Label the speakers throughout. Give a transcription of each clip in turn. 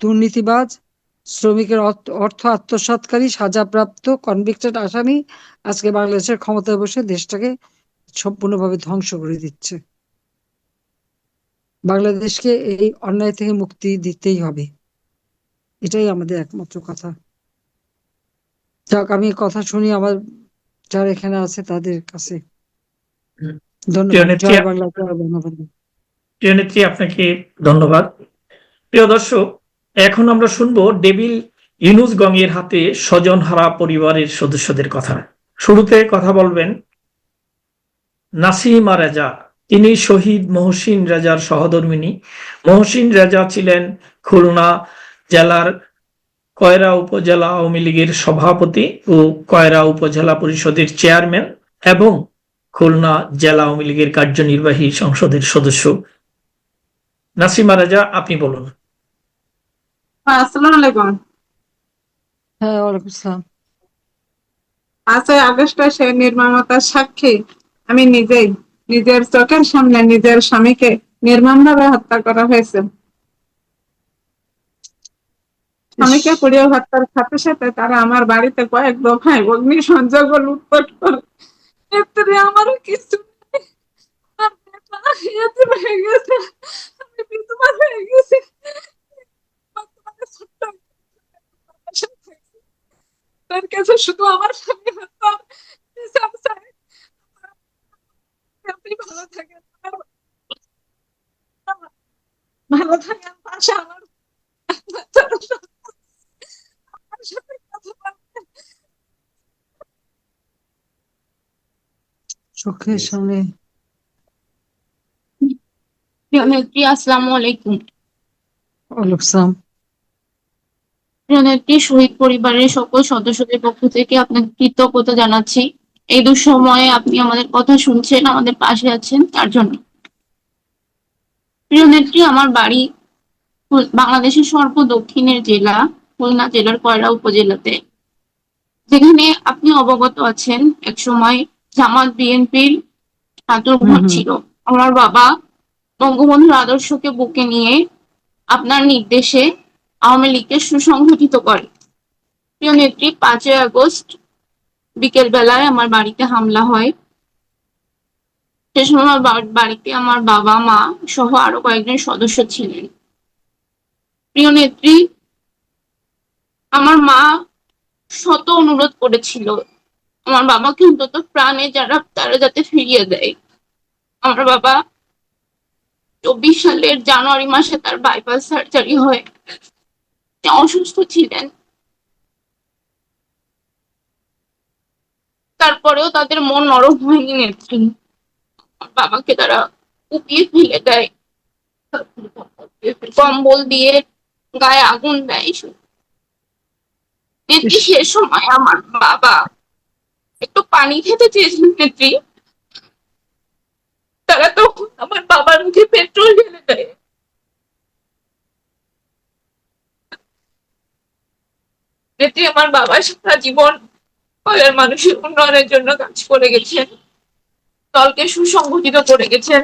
Speaker 1: দুর্নীতিবাজ শ্রমিকের অর্থ আত্মসাৎকারী সাজাপ্রাপ্ত কনভিক্টেড আসামি আজকে বাংলাদেশের ক্ষমতায় বসে দেশটাকে সম্পূর্ণভাবে ধ্বংস করে দিচ্ছে। বাংলাদেশকে এই অন্যায় থেকে মুক্তি দিতেই হবে। এটাই আমাদের একমাত্র কথা। যাক আমি কথা শুনি আমার যারা এখানে আছে তাদের কাছে। ধন্যবাদ।
Speaker 2: আপনাকে ধন্যবাদ। প্রিয় দর্শক, এখন আমরা শুনব ডেভিল ইনুস গঙের হাতে স্বজনহারা পরিবারের সদস্যদের কথা। শুরুতে কথা বলবেন নাসিমা রাজা। তিনি শহীদ মহসিন রাজার সহধর্মিনী মহসিন রাজা ছিলেন খুলনা জেলার কয়রা উপজেলা আওয়ামী লীগের সভাপতি ও কয়রা উপজেলা পরিষদের চেয়ারম্যান এবং খুলনা জেলা আওয়ামী লীগের কার্যনির্বাহী সংসদের সদস্য। নাসিমা রাজা, আপনি বলুন।
Speaker 3: আসসালামু আলাইকুম।
Speaker 1: হ্যাঁ ওয়ালাইকুম আসসালাম।
Speaker 3: আছে আগস্টে সে নির্মমতার সাক্ষী। আমি নিজেই নিজের চোখের সামনে নিজের স্বামীকে নির্মমভাবে হত্যা করা হয়েছে। স্বামীকে পুড়িয়ে হত্যার সাথে সাথে তারা আমার বাড়িতে কয়েক দফায় অগ্নি সংযোগ লুটপাট করে এতে আমারও কিছু হয়ে আমি বিধবা হয়ে গেছি বর্তমানে ছোট্ট একটা বাসা থাকি। তার কাছে শুধু আমার চাই আপনি ভালো থাকেন। ভালো থাকেন পাশে আমার আমার সাথে কথা বলবেন
Speaker 1: চোখের সামনে
Speaker 4: আসসালামু আলাইকুম।
Speaker 1: ওয়ালাইকুম আসসালাম
Speaker 4: প্রিয় শহীদ পরিবারের সকল সদস্যদের পক্ষ থেকে আপনাকে কৃতজ্ঞতা জানাচ্ছি। এই দুঃসময়ে আপনি আমাদের কথা শুনছেন আমাদের পাশে আছেন তার জন্য। প্রিয় নেত্রী আমার বাড়ি বাংলাদেশের সর্ব দক্ষিণের জেলা খুলনা জেলার কয়রা উপজেলাতে। যেখানে আপনি অবগত আছেন এক সময় জামাত বিএনপির
Speaker 1: হুম।
Speaker 4: ছিল। আমার বাবা বঙ্গবন্ধুর আদর্শকে বুকে নিয়ে আপনার নির্দেশে আওয়ামী লীগকে সুসংগঠিত করে। প্রিয় নেত্রী, পাঁচই আগস্ট বিকেল বেলায় আমার বাড়িতে হামলা হয়। সে সময় আমার বাড়িতে আমার বাবা, মা সহ আরও কয়েকজন সদস্য ছিলেন। প্রিয় নেত্রী, আমার মা শত অনুরোধ করেছিল। আমার বাবাকে অন্তত প্রাণে যারা, তারা যাতে ফিরিয়ে দেয়। আমার বাবা চব্বিশ সালের জানুয়ারি মাসে তার বাইপাস সার্জারি হয়। অসুস্থ ছিলেন। তারপরেও তাদের মন নরম হয়নি নেত্রী। বাবাকে তারা কুপিয়ে ফেলে দেয়। কম্বল দিয়ে গায়ে আগুন দেয় নেত্রী, সে সময় আমার বাবা একটু পানি খেতে চেয়েছিলেন নেত্রী। তারা তখন আমার বাবার মুখে পেট্রোল ঢেলে দেয়। নেত্রী আমার বাবা সারা জীবন কয়লার মানুষের উন্নয়নের জন্য কাজ করে গেছেন। দলকে সুসংগঠিত করে গেছেন।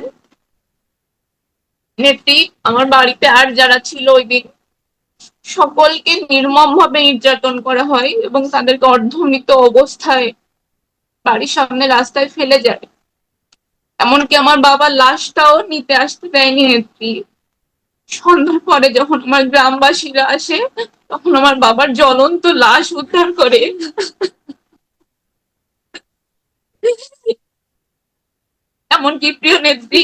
Speaker 4: নেত্রী, আমার বাড়িতে আর যারা ছিল ওই দিন, সকলকে নির্মম ভাবে নির্যাতন করা হয় এবং তাদেরকে অর্ধমৃত অবস্থায় বাড়ির সামনে রাস্তায় ফেলে যায়। এমনকি আমার বাবার লাশটাও নিতে আসতে দেয়নি নেত্রী। সন্ধ্যার পরে যখন আমার গ্রামবাসীরা আসে, তখন আমার বাবার জ্বলন্ত লাশ উদ্ধার করে। এমনকি প্রিয় নেত্রী,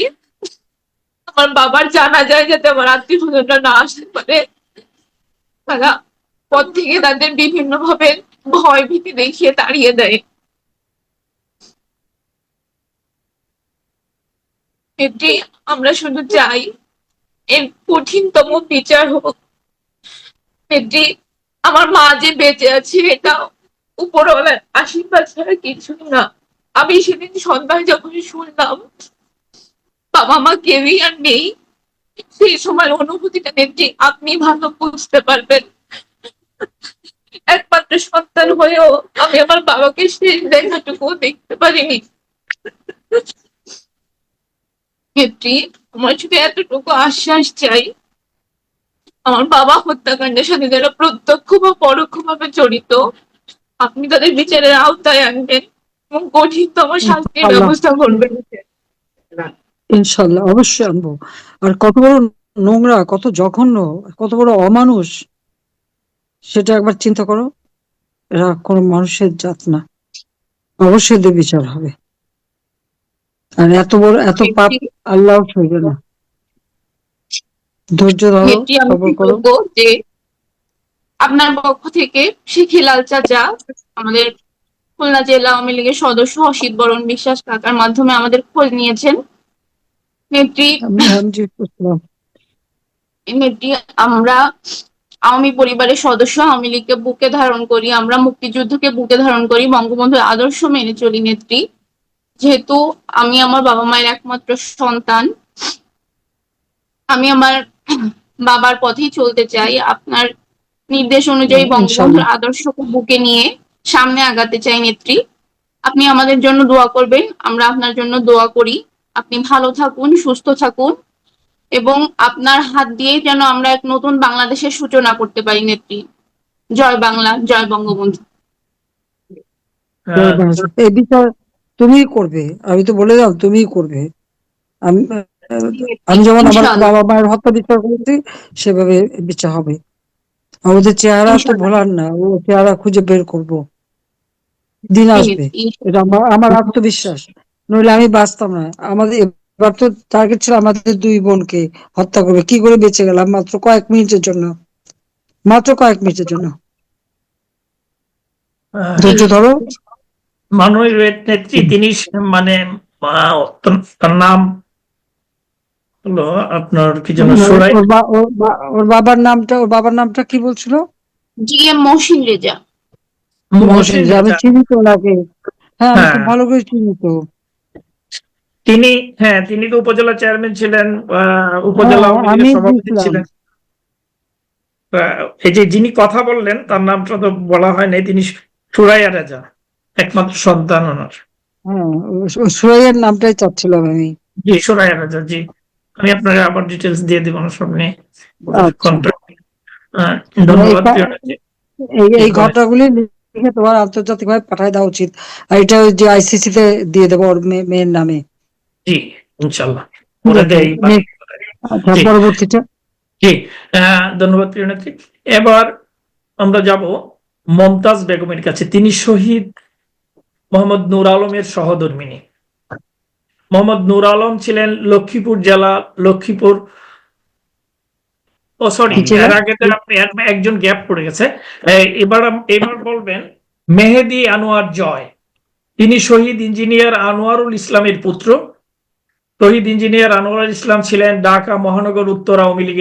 Speaker 4: আমার বাবার জানা যায় যাতে আমার আত্মীয় স্বজনরা না আসতে পারে, তারা পথ থেকে তাদের বিভিন্ন ভাবে ভয় ভীতি দেখিয়ে তাড়িয়ে দেয়। আমরা শুধু চাই এর কঠিনতম বিচার হোক নেত্রী আমার মা যে বেঁচে আছে এটা উপরওয়ালার আশীর্বাদ ছাড়া কিছু না। আমি সেদিন সন্ধ্যায় যখন শুনলাম, বাবা মা কেউই আর নেই, সেই সময় অনুভূতিটা নেত্রী আপনি ভালো বুঝতে পারবেন। একমাত্র সন্তান হয়েও আমি আমার বাবাকে শেষ দেখাটুকু দেখতে পারিনি। নেত্রী আমার শুধু এতটুকু আশ্বাস চাই আমার বাবা হত্যাকাণ্ডের সাথে যারা প্রত্যক্ষ বা পরোক্ষভাবে জড়িত। আপনি তাদের বিচারের আওতায় আনবেন এবং কঠিনতম শাস্তির। ব্যবস্থা করবেন।
Speaker 1: ইনশাল্লাহ অবশ্যই আনব। আর কত বড় নোংরা কত জঘন্য কত বড় অমানুষ সেটা একবার চিন্তা করো। এরা কোনো মানুষের জাত না। অবশ্যই বিচার হবে। আর এত বড় এত পাপ আল্লাহ সইবে না ধৈর্য ধরো সবর করো।
Speaker 4: যে আপনার পক্ষ থেকে শিখিলাল চাচা আমাদের খুলনা জেলা আওয়ামী লীগের সদস্য অসিত বরণ বিশ্বাস কাকার মাধ্যমে আমাদের খোঁজ নিয়েছেন। নেত্রী নেত্রী আমরা আওয়ামী পরিবারের সদস্য আওয়ামী লীগকে বুকে ধারণ করি আমরা মুক্তিযুদ্ধকে বুকে ধারণ করি বঙ্গবন্ধুর আদর্শ মেনে চলি নেত্রী। যেহেতু আমি আমার বাবা মায়ের একমাত্র সন্তান আমি আমার বাবার পথেই চলতে চাই। আপনার নির্দেশ অনুযায়ী। বঙ্গবন্ধুর আদর্শকে বুকে নিয়ে সামনে আগাতে চাই নেত্রী। আপনি আমাদের জন্য দোয়া করবেন আমরা আপনার জন্য দোয়া করি। আপনি ভালো থাকুন সুস্থ থাকুন এবং আপনার হাত দিয়ে যেন আমরা এক নতুন বাংলাদেশের সূচনা করতে পারি নেত্রী। জয় বাংলা জয় বঙ্গবন্ধু।
Speaker 1: এই বিচার তুমিই করবে আমি তো বলে দাও তুমিই করবে। আমি আমি যেমন আমার বাবা মায়ের হত্যা বিচার করেছি সেভাবে বিচার হবে। আমাদের চেহারা তো ভোলার না ও চেহারা খুঁজে বের করব। দিন আসবে। এটা আমার আমার আত্মবিশ্বাস। নইলে আমি বাঁচতাম না। আমাদের এবার তো টার্গেট ছিল আমাদের দুই বোনকে হত্যা করবে। কি করে বেঁচে গেলাম? মাত্র কয়েক মিনিটের জন্য। মাত্র কয়েক মিনিটের জন্য। ধৈর্য ধরো।
Speaker 2: মাননীয় নেত্রী তিনি মানে আহ, তার- নাম হলো আপনার কি যেন সুরাই।
Speaker 1: ওর বাবার নামটা ওর বাবার নামটা কি বলছিল?
Speaker 4: G M Mohsin Reza.
Speaker 2: Mohsin
Speaker 1: যে আমি চিনি তো ওনাকে। হ্যাঁ আমি
Speaker 2: হ্যাঁ।
Speaker 1: ভালো করে চিনি তো।
Speaker 2: তিনি হ্যাঁ তিনি তো উপজেলা চেয়ারম্যান ছিলেন আহ, উপজেলা
Speaker 1: হ্যাঁ,
Speaker 2: সভাপতি ছিলেন। আহ, এই যে যিনি কথা বললেন তার নামটা তো বলা হয় নাই তিনি সুরাইয়া রাজা। একমাত্র সন্তান ওনার।
Speaker 1: হ্যাঁ সুরাইয়ার নামটাই চাচ্ছিলাম আমি।
Speaker 2: জি সুরাইয়া রাজা জি। আমি আপনাকে আবার ডিটেলস দিয়ে দিব আমার সামনে
Speaker 1: আচ্ছা।
Speaker 2: ধন্যবাদ।
Speaker 1: এই। ঘটনাগুলি লিখে তোমার আন্তর্জাতিক ভাবে পাঠায় দেওয়া উচিত। আর এটা ওই যে আইসিসি তে দিয়ে দেবো ওর মেয়ে- মেয়ের নামে।
Speaker 2: জি ইনশাল্লাহ। করে দেয়
Speaker 1: আচ্ছা
Speaker 2: জি।
Speaker 1: পরবর্তীটা।
Speaker 2: জি ধন্যবাদ প্রিয় নেত্রী। এবার আমরা যাব মমতাজ বেগমের কাছে। তিনি শহীদ মোহাম্মদ নূর আলমের সহধর্মিনী মোহাম্মদ নূর আলম ছিলেন লক্ষ্মীপুর জেলা লক্ষ্মীপুর ও সরি
Speaker 1: ছিলেন?
Speaker 2: এর আগে তো আপনি একজন গ্যাপ পড়ে গেছে। এবার এবার বলবেন মেহেদি আনোয়ার জয়। তিনি শহীদ ইঞ্জিনিয়ার আনোয়ারুল ইসলামের পুত্র। শহীদ ইঞ্জিনিয়ার আনোয়ারুল ইসলাম ছিলেন ঢাকা মহানগর উত্তর আওয়ামী লীগের